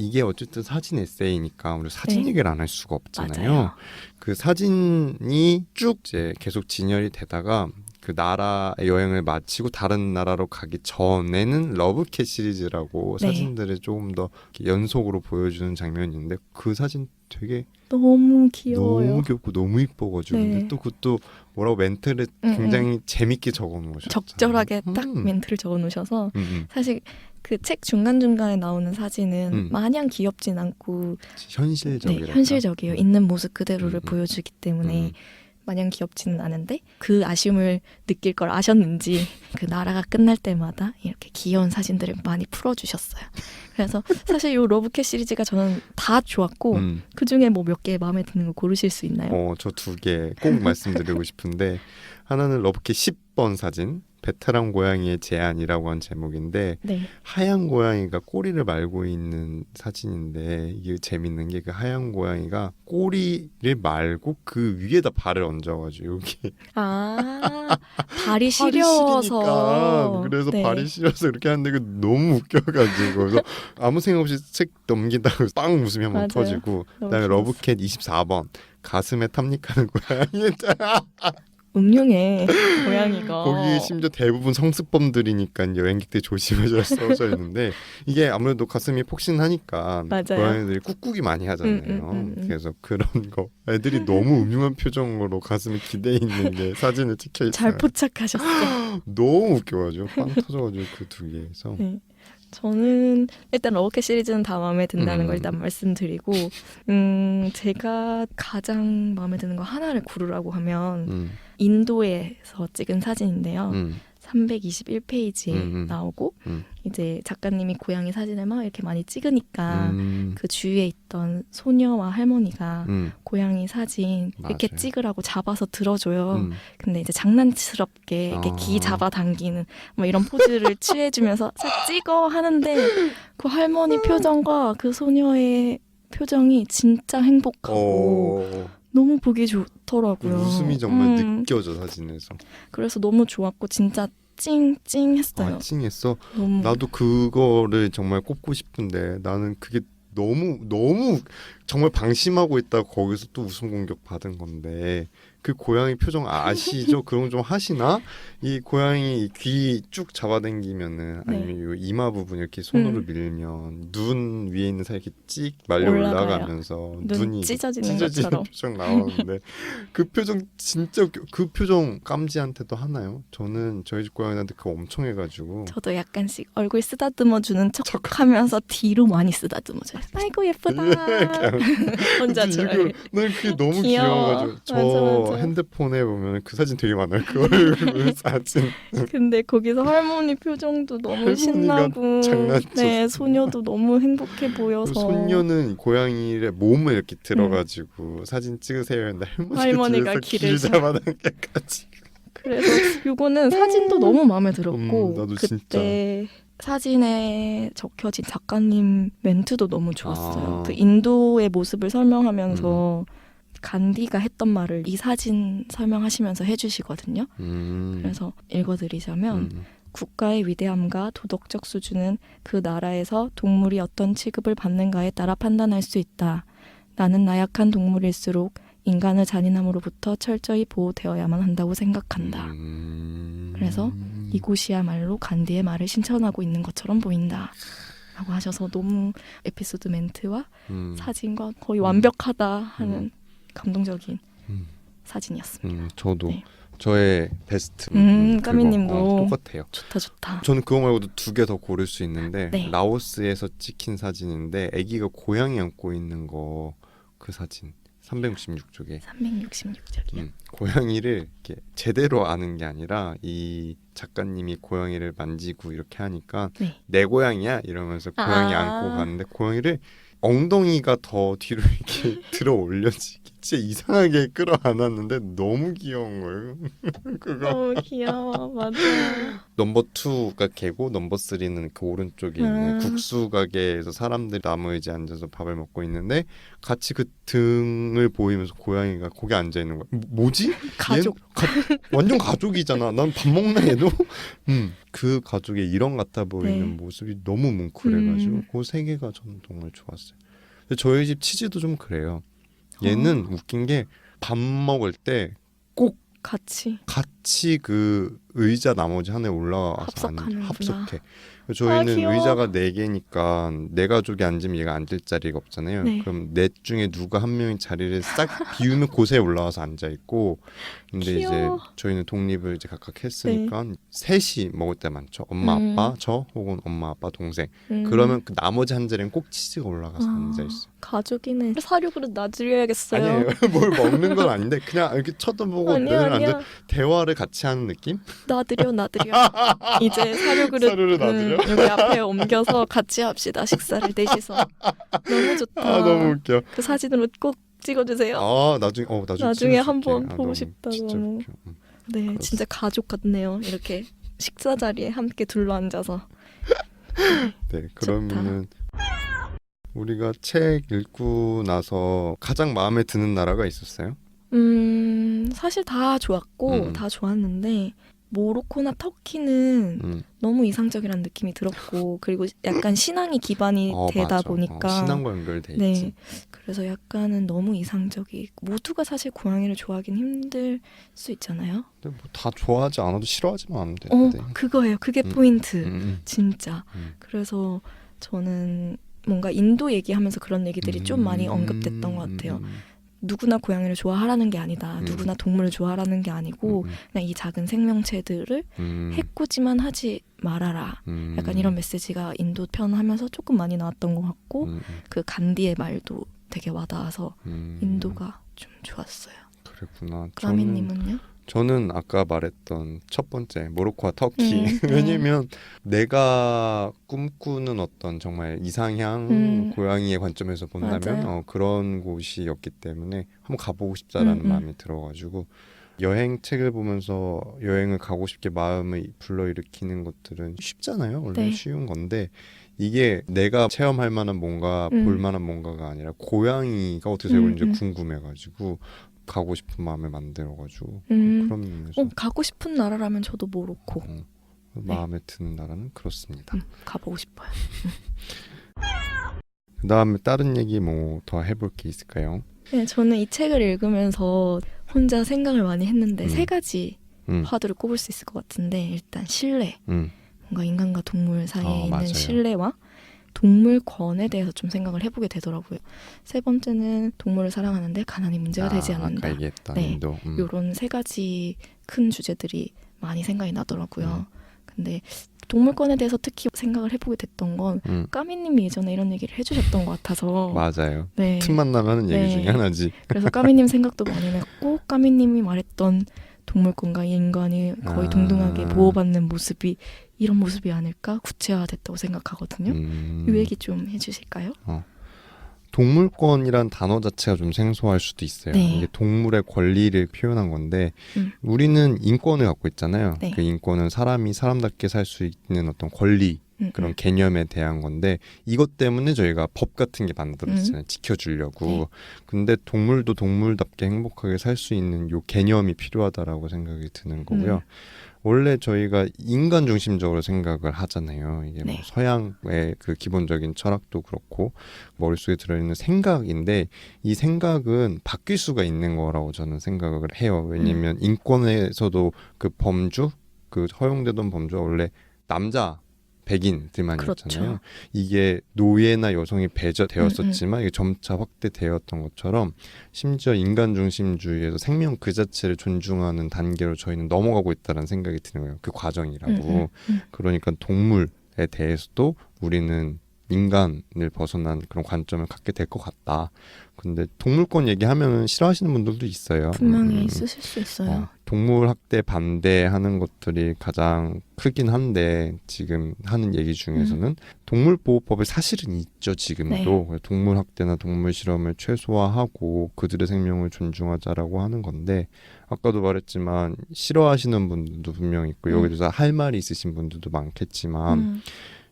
이게 어쨌든 사진 에세이니까 우리 사진 네. 얘기를 안 할 수가 없잖아요. 맞아요. 그 사진이 쭉 이제 계속 진열이 되다가 그 나라 여행을 마치고 다른 나라로 가기 전에는 러브캣 시리즈라고 네. 사진들을 조금 더 연속으로 보여주는 장면이 있는데 그 사진 되게 너무 귀여워요. 너무 귀엽고 너무 이뻐가지고 네. 근데 또 그것도 뭐라고 멘트를 음, 굉장히 재밌게 적어놓으셨죠. 적절하게 딱 음. 멘트를 적어놓으셔서 음, 음. 사실 그 책 중간 중간에 나오는 사진은 음. 마냥 귀엽진 않고 네, 현실적이랄까. 현실적이에요. 있는 모습 그대로를 음, 음. 보여주기 때문에 음. 마냥 귀엽지는 않은데 그 아쉬움을 느낄 걸 아셨는지 그 나라가 끝날 때마다 이렇게 귀여운 사진들을 많이 풀어주셨어요. 그래서 사실 이 러브캣 시리즈가 저는 다 좋았고 음. 그 중에 뭐 몇 개 마음에 드는 거 고르실 수 있나요? 어, 저 두 개 꼭 말씀드리고 싶은데 하나는 러브캣 10번 사진 베테랑 고양이의 제안이라고 한 제목인데 네. 하얀 고양이가 꼬리를 말고 있는 사진인데 이게 재밌는 게 그 하얀 고양이가 꼬리를 말고 그 위에다 발을 얹어가지고 여기 아 발이 시리니까 그래서 네. 발이 시려서 이렇게 하는데 그 너무 웃겨가지고 그래서 아무 생각 없이 책 넘기다가 빵 웃음이 한번. 터지고 그다음에. 러브캣 24번 가슴에 탐닉하는 고양이 음흉해 고양이가 거기 심지어 대부분 성습범들이니까 여행객들 조심하셔야 써져 있는데 이게 아무래도 가슴이 폭신하니까 맞아요. 고양이들이 꾹꾹이 많이 하잖아요. 음, 음, 음, 음. 그래서 그런 거 애들이 너무 음흉한 표정으로 가슴이 기대 있는 게 사진에 찍혀 있어요. 잘 포착하셨어. 너무 웃겨가지고 빵 터져가지고 그 두 개에서 네. 저는 일단 러브캣 시리즈는 다 마음에 든다는 음. 걸 일단 말씀드리고 음 제가 가장 마음에 드는 거 하나를 고르라고 하면 음, 인도에서 찍은 사진인데요. 음, 321페이지에 음, 음. 나오고 음. 이제 작가님이 고양이 사진을 막 이렇게 많이 찍으니까 음, 그 주위에 있던 소녀와 할머니가 음, 고양이 사진 이렇게 맞아요. 찍으라고 잡아서 들어줘요. 음. 근데 이제 장난스럽게 이렇게 아. 기 잡아당기는 뭐 이런 포즈를 취해주면서 싹 찍어 하는데 그 할머니 표정과 그 소녀의 표정이 진짜 행복하고 어, 너무 보기 좋더라고요. 웃음이 정말 음, 느껴져 사진에서. 그래서 너무 좋았고 진짜 찡찡했어요. 아, 찡했어. 너무 나도 그거를 정말 꼽고 싶은데 나는 그게 너무 너무 정말 방심하고 있다가 거기서 또 웃음 공격 받은 건데 그 고양이 표정 아시죠? 그런 거좀 하시나? 이 고양이 귀 쭉 잡아당기면은 네. 아니면 이 이마 부분 이렇게 손으로 음. 밀면 눈 위에 있는 살 이렇게 찍 말려 올라가요. 올라가면서 눈 눈이 찢어지는 찢어지는. 표정 나오는데 그 표정 진짜. 그 표정 깜지한테도 하나요? 저는 저희 집 고양이한테 그거 엄청 해가지고 저도 약간씩 얼굴 쓰다듬어 주는 척하면서 뒤로 많이 쓰다듬어줘요. 아이고 예쁘다. 혼자 근데 저 이거 난 그게 너무 귀여워. 귀여워가지고 저 맞아, 맞아. 핸드폰에 보면 그 사진 되게 많아요. 그 얼굴 사진 근데 거기서 할머니 표정도 너무 신나고 장난쳤어. 네 소녀도 너무 행복해 그 보여서 손녀는 고양이의 몸을 이렇게 들어가지고 사진 찍으세요 했는데 할머니가, 할머니가 길을 잡- 잡아당겨가지고 그래서 요거는 사진도 너무 마음에 들었고 음, 그때 사진에 적혀진 작가님 멘트도 너무 좋았어요. 아. 그 인도의 모습을 설명하면서 간디가 했던 말을 이 사진 설명하시면서 해주시거든요. 음, 그래서 읽어드리자면 음, 국가의 위대함과 도덕적 수준은 그 나라에서 동물이 어떤 취급을 받는가에 따라 판단할 수 있다. 나는 나약한 동물일수록 인간의 잔인함으로부터 철저히 보호되어야만 한다고 생각한다. 음. 그래서 이곳이야말로 간디의 말을 실천하고 있는 것처럼 보인다. 라고 하셔서 너무 에피소드 멘트와 음, 사진과 거의 음. 완벽하다 하는 감동적인 음. 사진이었습니다. 음, 저도 네. 저의 베스트 음, 그거, 까미님도. 어, 똑같아요. 좋다 좋다. 저는 그거 말고도 두 개 더 고를 수 있는데 네. 라오스에서 찍힌 사진인데 아기가 고양이 안고 있는 거 그 사진 366쪽에 366쪽이요. 음, 고양이를 이렇게 제대로 아는 게 아니라 이 작가님이 고양이를 만지고 이렇게 하니까 네. 내 고양이야 이러면서 고양이 아. 안고 가는데 고양이를 엉덩이가 더 뒤로 이렇게 들어 올려지게 진짜 이상하게 끌어 안았는데 너무 귀여운 거예요. 그거 너무 귀여워. 맞아. 넘버 2가 개고 넘버 3는 그 오른쪽에 있는 음. 국수 가게에서 사람들이 나무 위에 앉아서 밥을 먹고 있는데 같이 그 등을 보이면서 고양이가 거기 앉아 있는 거야. 뭐- 뭐지? 가족. 얘 가- 완전 가족이잖아. 난 밥 먹나 얘도? 음, 그 가족의 일원 같아 보이는 네. 모습이 너무 뭉클해가지고 음. 그세 개가 저는 정말 좋았어요. 저희 집 치즈도 좀 그래요. 얘는 어. 웃긴 게 밥 먹을 때 같이. 같이 그 의자 나머지 하나에 올라와서 합석하는구나. 앉- 합석해. 저희는 아. 의자가 네 개니까 네 가족이 앉으면 얘가 앉을 자리가 없잖아요. 네. 그럼 넷 중에 누가 한 명이 자리를 싹 비우면 곳에 올라와서 앉아 있고, 근데 귀여워. 네. 이제 저희는 독립을 이제 각각 했으니까 셋이 먹을 때 많죠. 엄마, 음. 아빠, 저 혹은 엄마, 아빠, 동생. 음. 그러면 그 나머지 한 자리는 꼭 치즈가 올라가서 아, 앉아 있어. 가족이네. 사료 그릇 놔드려야겠어요. 아니에요. 뭘 먹는 건 아닌데 그냥 이렇게 쳐다보고 아니야 아니야. 대화를 같이 하는 느낌? 놔드려 놔드려. 이제 사료 그릇 사료를 놔드려? 음, 여기 앞에 옮겨서 같이 합시다. 식사를 넷이서. 너무 좋다. 아 너무 웃겨. 그 사진으로 꼭 찍어주세요. 아 나중에 어 나중에 나중에 찍어줄게. 한번 아, 보고 너무 싶다, 진짜 너무. 웃겨. 음. 네, 그렇습니다. 진짜 가족 같네요. 이렇게 식사 자리에 함께 둘러 앉아서. 네 그러면은 우리가 책 읽고 나서 가장 마음에 드는 나라가 있었어요? 음, 사실 다 좋았고 음. 다 좋았는데 모로코나 터키는 음. 너무 이상적이라는 느낌이 들었고 그리고 약간 신앙이 기반이 어, 되다 맞아. 보니까 어, 신앙과 연결돼 네. 있지. 그래서 약간은 너무 이상적이고 모두가 사실 고양이를 좋아하긴 힘들 수 있잖아요. 근데 뭐 다 좋아하지 않아도 싫어하지만 않으면 어, 되는데. 그거예요. 그게 음, 포인트. 음, 진짜. 음. 그래서 저는 뭔가 인도 얘기하면서 그런 얘기들이 좀 많이 음, 언급됐던 것 같아요. 음, 누구나 고양이를 좋아하라는 게 아니다. 음. 누구나 동물을 좋아하라는 게 아니고 음, 그냥 이 작은 생명체들을 음, 해코지만 하지 말아라. 음, 약간 이런 메시지가 인도 편 하면서 조금 많이 나왔던 것 같고 음, 그 간디의 말도 되게 와닿아서 음, 인도가 좀 좋았어요. 그랬구나. 저는 까미님은요? 저는 아까 말했던 첫 번째 모로코와 터키 음, 음. 왜냐면 내가 꿈꾸는 어떤 정말 이상향 음. 고양이의 관점에서 본다면. 어, 그런 곳이었기 때문에 한번 가보고 싶다라는 음, 음. 마음이 들어가지고 여행 책을 보면서 여행을 가고 싶게 마음을 불러일으키는 것들은 쉽잖아요 원래 네. 쉬운 건데 이게 내가 체험할 만한 뭔가 음. 볼 만한 뭔가가 아니라 고양이가 어떻게 음, 있는지 음. 궁금해가지고 가고 싶은 마음을 만들어가지고 음. 그런 면에서 어, 가고 싶은 나라라면 저도 모로코 어, 마음에 드는 나라는 그렇습니다. 음, 가보고 싶어요. 그 다음에 다른 얘기 뭐 더 해볼 게 있을까요? 네, 저는 이 책을 읽으면서 혼자 생각을 많이 했는데 음. 세 가지 음, 화두를 꼽을 수 있을 것 같은데 일단 신뢰, 음, 뭔가 인간과 동물 사이에 어, 있는 맞아요. 신뢰와 동물권에 대해서 좀 생각을 해보게 되더라고요. 세 번째는 동물을 사랑하는데 가난이 문제가 되지 아, 않는다. 아까 얘기했던 네, 인도. 음. 요런 세 가지 큰 주제들이 많이 생각이 나더라고요. 음. 근데 동물권에 대해서 특히 생각을 해보게 됐던 건 음, 까미님이 예전에 이런 얘기를 해주셨던 것 같아서 맞아요. 네. 틈만 나면 얘기 네. 중에 하나지. 그래서 까미님 생각도 많이 났고 까미님이 말했던 동물권과 인간이 거의 아. 동등하게 보호받는 모습이 이런 모습이 아닐까 구체화됐다고 생각하거든요. 음, 이 얘기 좀 해주실까요? 동물권이란 단어 자체가 좀 생소할 수도 있어요. 네. 이게 동물의 권리를 표현한 건데 음. 우리는 인권을 갖고 있잖아요. 네. 그 인권은 사람이 사람답게 살 수 있는 어떤 권리 음, 그런 음. 개념에 대한 건데 이것 때문에 저희가 법 같은 게 만들어졌잖아요. 지켜주려고. 네. 근데 동물도 동물답게 행복하게 살 수 있는 요 개념이 필요하다라고 생각이 드는 거고요. 음. 원래 저희가 인간 중심적으로 생각을 하잖아요. 이게 뭐 네. 서양의 그 기본적인 철학도 그렇고 머릿속에 들어있는 생각인데 이 생각은 바뀔 수가 있는 거라고 저는 생각을 해요. 왜냐면 음. 인권에서도 그 범주, 그 허용되던 범주가 원래 남자 백인들만이었잖아요. 그렇죠. 이게 노예나 여성이 배제되었었지만 이게 점차 확대되었던 것처럼 심지어 인간 중심주의에서 생명 그 자체를 존중하는 단계로 저희는 넘어가고 있다는 생각이 드는 거예요. 그 과정이라고. 음, 음, 음. 그러니까 동물에 대해서도 우리는 인간을 벗어난 그런 관점을 갖게 될 것 같다. 근데 동물권 얘기하면 싫어하시는 분들도 있어요. 분명히 음, 음. 있으실 수 있어요. 어, 동물 학대 반대하는 것들이 가장 크긴 한데 지금 하는 얘기 중에서는 동물 보호법에 사실은 있죠 지금도 네. 동물 학대나 동물 실험을 최소화하고 그들의 생명을 존중하자라고 하는 건데 아까도 말했지만 싫어하시는 분들도 분명 있고 음. 여기 대해서 할 말이 있으신 분들도 많겠지만 음,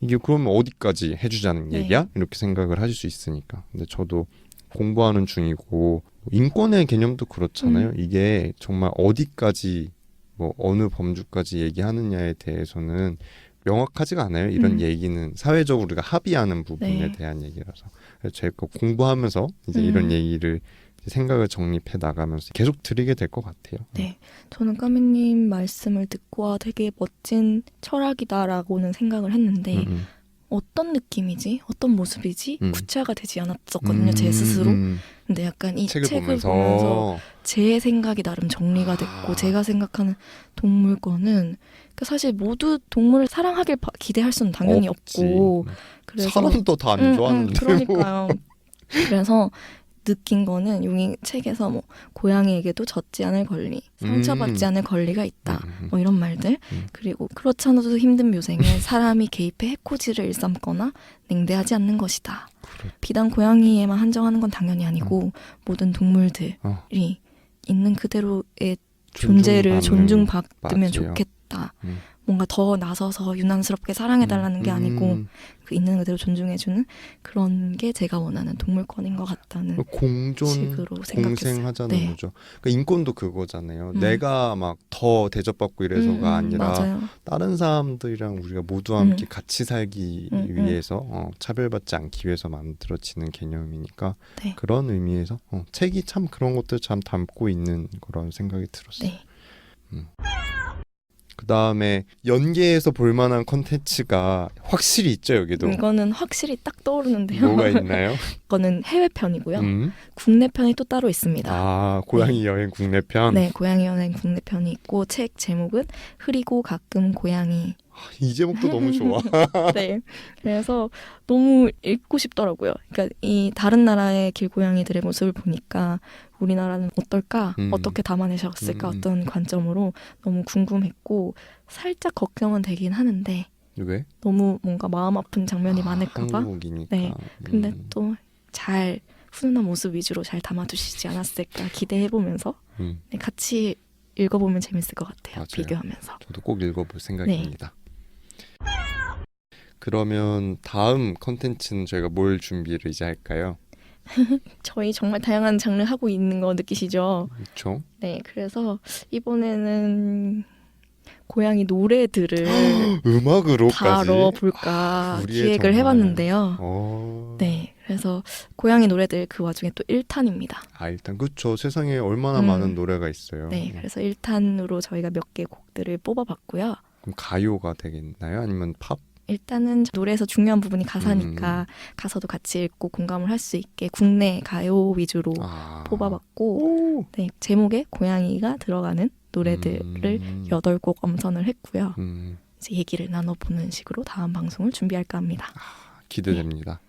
이게 그러면 어디까지 해주자는 네. 얘기야? 이렇게 생각을 하실 수 있으니까. 근데 저도 공부하는 중이고 인권의 개념도 그렇잖아요. 음. 이게 정말 어디까지 뭐 어느 범주까지 얘기하느냐에 대해서는 명확하지가 않아요. 이런 음. 얘기는 사회적으로 우리가 합의하는 부분에 네. 대한 얘기라서 제가 공부하면서 이제 음. 이런 얘기를 생각을 정립해 나가면서 계속 드리게 될 것 같아요. 네. 저는 까미님 말씀을 듣고 와 되게 멋진 철학이다라고는 생각을 했는데 음, 음. 어떤 느낌이지, 어떤 모습이지 음. 구체화가 되지 않았었거든요 제 음, 스스로. 음. 근데 약간 이 책을, 책을, 보면서, 보면서 제 생각이 나름 정리가 됐고 아. 제가 생각하는 동물권은 그 사실 모두 동물을 사랑하길 바- 기대할 수는 당연히 없지. 없고 그래서 사람도 다안 음, 음, 좋아하는데 뭐. 그러니까요. 그래서 느낀 거는 용이 책에서 뭐 고양이에게도 젖지 않을 권리, 상처받지 음. 않을 권리가 있다. 음, 음. 뭐 이런 말들 음. 그리고 그렇지 않아도 힘든 묘생에 사람이 개입해 해코지를 일삼거나 냉대하지 않는 것이다. 그래. 비단 고양이에만 한정하는 건 당연히 아니고 모든 동물들이 어. 있는 그대로의 존재를 존중받는 존중받으면 맞아요. 좋겠다. 음. 뭔가 더 나서서 유난스럽게 사랑해달라는 게 아니고 음. 그 있는 그대로 존중해주는 그런 게 제가 원하는 동물권인 것 같다는 공존 식으로 생각했어요. 공생하자는 네. 거죠. 그러니까 인권도 그거잖아요. 음. 내가 막 더 대접받고 이래서가 음, 음, 아니라 맞아요. 다른 사람들이랑 우리가 모두 함께 음. 같이 살기 음, 음. 위해서 어, 차별받지 않기 위해서 만들어지는 개념이니까 네. 그런 의미에서 어, 책이 참 그런 것들 참 담고 있는 거라는 생각이 들었어요. 네. 그 다음에 연계해서 볼만한 컨텐츠가 확실히 있죠 여기도. 이거는 확실히 딱 떠오르는데요. 뭐가 있나요? 이거는 해외 편이고요. 음. 국내 편이 또 따로 있습니다. 아 고양이 여행 국내 편. 네, 고양이 여행 국내 편이 있고 책 제목은 흐리고 가끔 고양이. 이 제목도 너무 좋아. 네. 그래서 너무 읽고 싶더라고요. 그러니까 이 다른 나라의 길고양이들의 모습을 보니까 우리나라는 어떨까? 음. 어떻게 담아내셨을까? 음, 음. 어떤 관점으로 너무 궁금했고 살짝 걱정은 되긴 하는데 왜? 너무 뭔가 마음 아픈 장면이 아, 많을까 봐. 한국이니까. 네. 근데 음. 또잘 훈훈한 모습 위주로 잘 담아두시지 않았을까 기대해 보면서 음, 네, 같이 읽어보면 재밌을 것 같아요. 맞아요. 비교하면서. 저도 꼭 읽어볼 생각입니다. 네. 그러면 다음 컨텐츠는 저희가 뭘 준비를 이제 할까요? 저희 정말 다양한 장르 하고 있는 거 느끼시죠? 그렇죠? 네, 그래서 이번에는 고양이 노래들을 음악으로까지. 다뤄볼까 우리의 기획을 정말- 해봤는데요. 어. 네, 그래서 고양이 노래들 그 와중에 또 1탄입니다. 아 일단 그렇죠. 세상에 얼마나 음. 많은 노래가 있어요. 네, 그래서 1탄으로 저희가 몇 개 곡들을 뽑아봤고요. 그럼 가요가 되겠나요? 아니면 팝? 일단은 노래에서 중요한 부분이 가사니까 음. 가사도 같이 읽고 공감을 할 수 있게 국내 가요 위주로 아. 뽑아봤고 오. 네, 제목에 고양이가 들어가는 노래들을 음. 여덟 곡 엄선을 했고요. 음, 이제 얘기를 나눠보는 식으로 다음 방송을 준비할까 합니다. 기대됩니다.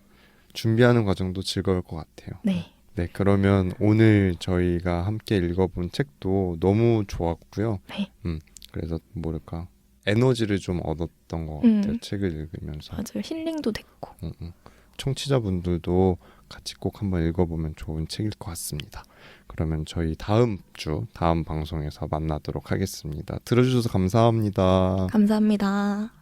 준비하는 과정도 즐거울 것 같아요. 네, 네, 그러면 오늘 저희가 함께 읽어본 책도 너무 좋았고요. 네. 음, 그래서 뭐랄까 에너지를 좀 얻었던 것 같아요. 음. 책을 읽으면서. 맞아요. 힐링도 됐고. 음, 음. 청취자분들도 같이 꼭 한번 읽어보면 좋은 책일 것 같습니다. 그러면 저희 다음 주 다음 방송에서 만나도록 하겠습니다. 들어주셔서 감사합니다. 감사합니다.